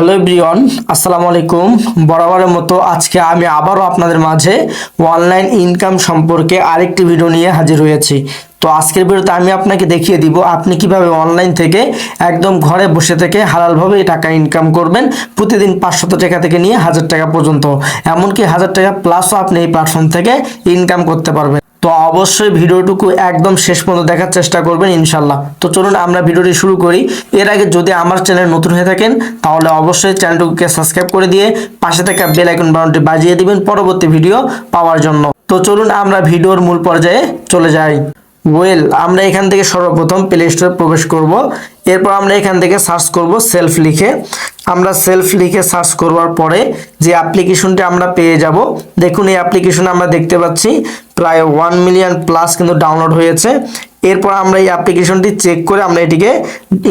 Hello Brian আসসালামু আলাইকুম। বরাবরের মতো আজকে আমি আবারও আপনাদের মাঝে অনলাইন ইনকাম সম্পর্কে আরেকটি ভিডিও নিয়ে হাজির হয়েছি। তো আজকের ভিডিওতে আমি আপনাকে দেখিয়ে দিব আপনি কীভাবে অনলাইন থেকে একদম ঘরে বসে থেকে হালালভাবে টাকা ইনকাম করবেন, প্রতিদিন পাঁচশত টাকা থেকে নিয়ে হাজার টাকা পর্যন্ত। এমনকি হাজার টাকা প্লাসও আপনি এই প্ল্যাটফর্ম থেকে ইনকাম করতে পারবেন। তো অবশ্যই ভিডিওটুকু একদম শেষ পর্যন্ত দেখার চেষ্টা করবেন ইনশাল্লাহ তো চলুন আমরা ভিডিওটি শুরু করি। এর আগে যদি আমার চ্যানেল নতুন হয়ে থাকেন, তাহলে অবশ্যই চ্যানেলটুকুকে সাবস্ক্রাইব করে দিয়ে পাশে থাকা বেল আইকন বাটনটি বাজিয়ে দিবেন পরবর্তী ভিডিও পাওয়ার জন্য। তো চলুন আমরা ভিডিওর মূল পর্যায়ে চলে যাই। ওয়েল, আমরা এখান থেকে সর্বপ্রথম প্লে স্টোরে প্রবেশ করব। এরপর আমরা এখান থেকে সার্চ করব সেলফ লিখে। আমরা সেলফ লিখে সার্চ করবার পরে যে অ্যাপ্লিকেশনটি আমরা পেয়ে যাব। দেখুন, এই অ্যাপ্লিকেশন আমরা দেখতে পাচ্ছি, প্রায় ওয়ান মিলিয়ন প্লাস কিন্তু ডাউনলোড হয়েছে। এরপর আমরা এই অ্যাপ্লিকেশনটি চেক করে আমরা এটিকে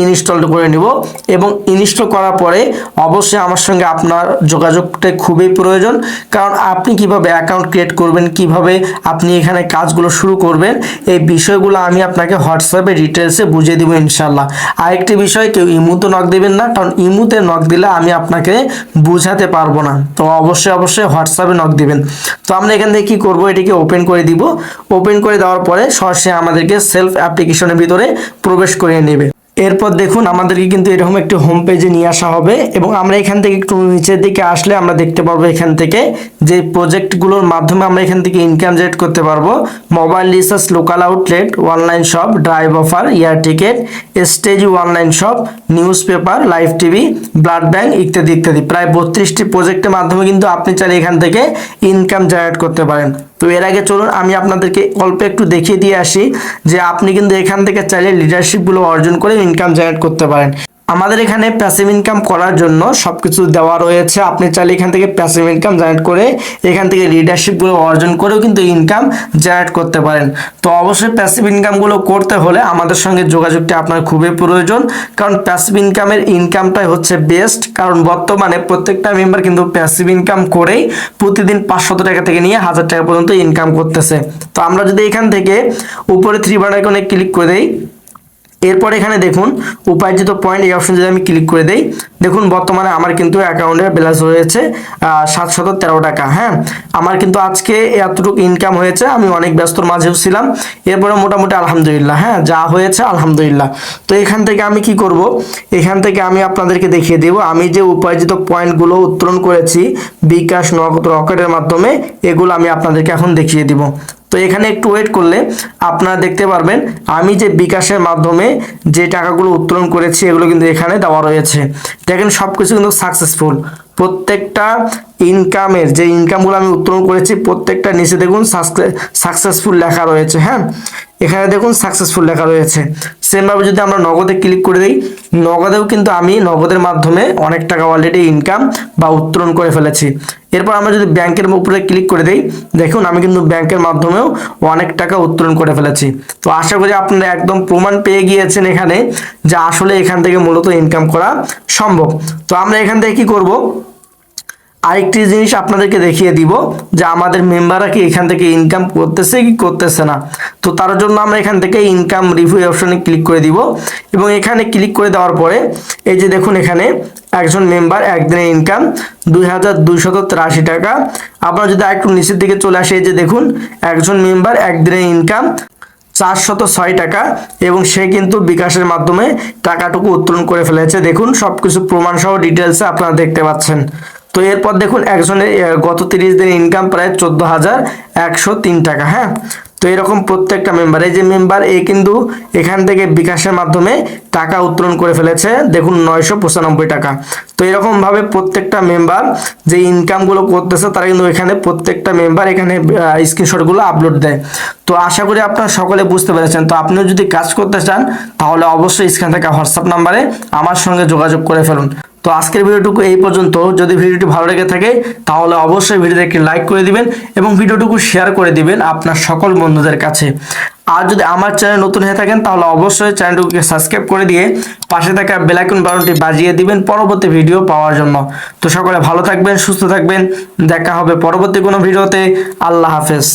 ইনস্টল করে নিব এবং ইনস্টল করার পরে অবশ্যই আমার সঙ্গে আপনার যোগাযোগটা খুবই প্রয়োজন। কারণ আপনি কীভাবে অ্যাকাউন্ট ক্রিয়েট করবেন, কীভাবে আপনি এখানে কাজগুলো শুরু করবেন, এই বিষয়গুলো আমি আপনাকে হোয়াটসঅ্যাপে ডিটেলসে বুঝিয়ে দেবো ইনশাল্লাহ আরেকটি বিষয়, কেউ ইমুতে নক দেবেন না, কারণ ইমুতে নক দিলে আমি আপনাকে বুঝাতে পারব না। তো অবশ্যই অবশ্যই হোয়াটসঅ্যাপে নক দিবেন। তো আমরা এখান থেকে কি করব, এটিকে ওপেন করে দিব। ওপেন করে দেওয়ার পরে সরাসরি আমাদেরকে সেলফ অ্যাপ্লিকেশনের ভিতরে প্রবেশ করিয়ে নেবে। এরপর দেখুন, আমাদেরকে কিন্তু এরকম একটি হোম পেজে নিয়ে আসা হবে এবং আমরা এখান থেকে একটু নিচের দিকে আসলে আমরা দেখতে পারব এখান থেকে যে প্রজেক্টগুলোর মাধ্যমে আমরা এখান থেকে ইনকাম জেনারেট করতে পারব mobile research local outlet online shop drive offer air ticket stage online shop newspaper live TV blood bank ইত্যাদি ইত্যাদি। প্রায় বত্রিশটি প্রজেক্টের মাধ্যমে কিন্তু আপনি চাইলে এখান থেকে ইনকাম জেনারেট করতে পারেন। তো এর আগে চলুন, আমি আপনাদেরকে অল্প একটু দেখিয়ে দিয়ে আসি যে আপনি কিন্তু এখান থেকে চাইলে লিডারশিপগুলো অর্জন করে ইনকাম জেনারেট করতে পারেন। আমাদের এখানে প্যাসিভ ইনকাম করার জন্য সব কিছু দেওয়া রয়েছে। আপনি চাইলে এখান থেকে প্যাসিভ ইনকাম জেনারেট করে এখান থেকে লিডারশিপগুলো অর্জন করেও কিন্তু ইনকাম জেনারেট করতে পারেন। তো অবশ্যই প্যাসিভ ইনকামগুলো করতে হলে আমাদের সঙ্গে যোগাযোগটা আপনার খুবই প্রয়োজন। কারণ প্যাসিভ ইনকামের ইনকামটাই হচ্ছে বেস্ট কারণ বর্তমানে প্রত্যেকটা মেম্বার কিন্তু প্যাসিভ ইনকাম করেই প্রতিদিন পাঁচশত টাকা থেকে নিয়ে হাজার টাকা পর্যন্ত ইনকাম করতেছে। তো আমরা যদি এখান থেকে উপরে থ্রি বার আইকনে ক্লিক করে দেই এরপর এখানে দেখুন উপার্জিত পয়েন্ট এই অপশন যদি আমি ক্লিক করে দেই, দেখুন বর্তমানে আমার কিন্তু অ্যাকাউন্টে ব্যালেন্স হয়েছে সাতশত তেরো টাকা হ্যাঁ? আমার কিন্তু আজকে এতটুকু ইনকাম হয়েছে, আমি অনেক ব্যস্তর মাঝেও ছিলাম, এরপরে মোটামুটি আলহামদুলিল্লাহ হ্যাঁ যা হয়েছে আলহামদুলিল্লাহ। তো এখান থেকে আমি কি করব? এখান থেকে আমি আপনাদেরকে দেখিয়ে দেব, আমি যে উপার্জিত পয়েন্টগুলো উত্তোলন করেছি বিকাশ নগদ রকেটের মাধ্যমে, এগুলো আমি আপনাদেরকে এখন দেখিয়ে দিব। তো এখানে একটু ওয়েট করলে আপনারা দেখতে পারবেন, আমি যে বিকাশের মাধ্যমে যে টাকাগুলো উত্তোলন করেছি, এগুলো কিন্তু এখানে দেওয়া রয়েছে। দেখেন সব কিছু কিন্তু সাকসেসফুল প্রত্যেকটা ইনকামের যে ইনকামগুলো আমি উত্তোলন করেছি, প্রত্যেকটা নিচে দেখুন সাকসেসফুল লেখা রয়েছে হ্যাঁ? এখানে দেখুন সাকসেসফুল লেখা রয়েছে। সেমভাবে যদি আমরা নগদে ক্লিক করে দিই, নগদেও কিন্তু আমি নগদের মাধ্যমে অনেক টাকা অলরেডি ইনকাম বা উত্তোলন করে ফেলেছি। এরপর আমরা যদি ব্যাংকের উপরে ক্লিক করে দিই, দেখুন আমি কিন্তু ব্যাংকের মাধ্যমেও অনেক টাকা উত্তোলন করে ফেলেছি। তো আশা করি আপনারা একদম প্রমাণ পেয়ে গিয়েছেন এখানে যে আসলে এখান থেকে মূলত ইনকাম করা সম্ভব। তো আমরা এখান থেকে কি করব? আরেকটি জিনিস আপনাদেরকে দেখিয়ে দিব যে আমাদের মেম্বাররা কি এখান থেকে ইনকাম করতেছে কি করতেছে না। তো তার জন্য আমরা এখান থেকে ইনকাম রিভিউ অপশনে ক্লিক করে দিব এবং এখানে ক্লিক করে দেওয়ার পরে এই যে দেখুন এখানে একজন মেম্বার একদিনের ইনকাম দুই হাজার দুইশত তিরাশি টাকা। আপনারা যদি একটু নিচের দিকে চলে আসে, এই যে দেখুন একজন মেম্বার একদিনের ইনকাম চারশত ছয় টাকা এবং সে কিন্তু বিকাশের মাধ্যমে টাকাটুকু উত্তোলন করে ফেলেছে। দেখুন সবকিছু প্রমাণ সহ ডিটেলসে আপনারা দেখতে পাচ্ছেন। তো এরপর দেখুন একজনের গত তিরিশ দিন ইনকাম প্রায় চোদ্দ হাজার একশো তিন টাকা হ্যাঁ? তো এরকম প্রত্যেকটা মেম্বার এই যে মেম্বার এ কিন্তু এখান থেকে বিকাশের মাধ্যমে টাকা উত্তোলন করে ফেলেছে, দেখুন নয়শো পঁচানব্বই টাকা। তো এরকম ভাবে প্রত্যেকটা মেম্বার যে ইনকামগুলো করতেছে, তারা কিন্তু এখানে প্রত্যেকটা মেম্বার এখানে স্ক্রিনশটগুলো আপলোড দেয়। তো আশা করি আপনারা সকলে বুঝতে পেরেছেন। তো আপনিও যদি কাজ করতে চান, তাহলে অবশ্যই স্ক্রিন থাকা হোয়াটসঅ্যাপ নাম্বারে আমার সঙ্গে যোগাযোগ করে ফেলুন। তো আজকের ভিডিওটুকু এই পর্যন্ত। যদি ভিডিওটি ভালো লেগে থাকে, তাহলে অবশ্যই ভিডিওতে একটি লাইক করে দিবেন এবং ভিডিওটুকু শেয়ার করে দিবেন আপনার সকল বন্ধুদের কাছে। আর যদি আমার চ্যানেল নতুন হয়ে থাকেন, তাহলে অবশ্যই চ্যানেলটিকে সাবস্ক্রাইব করে দিয়ে পাশে থাকা বেলাইকন বাটনটি বাজিয়ে দিবেন পরবর্তী ভিডিও পাওয়ার জন্য। তো সকলে ভালো থাকবেন, সুস্থ থাকবেন। দেখা হবে পরবর্তী কোনো ভিডিওতে। আল্লাহ হাফেজ।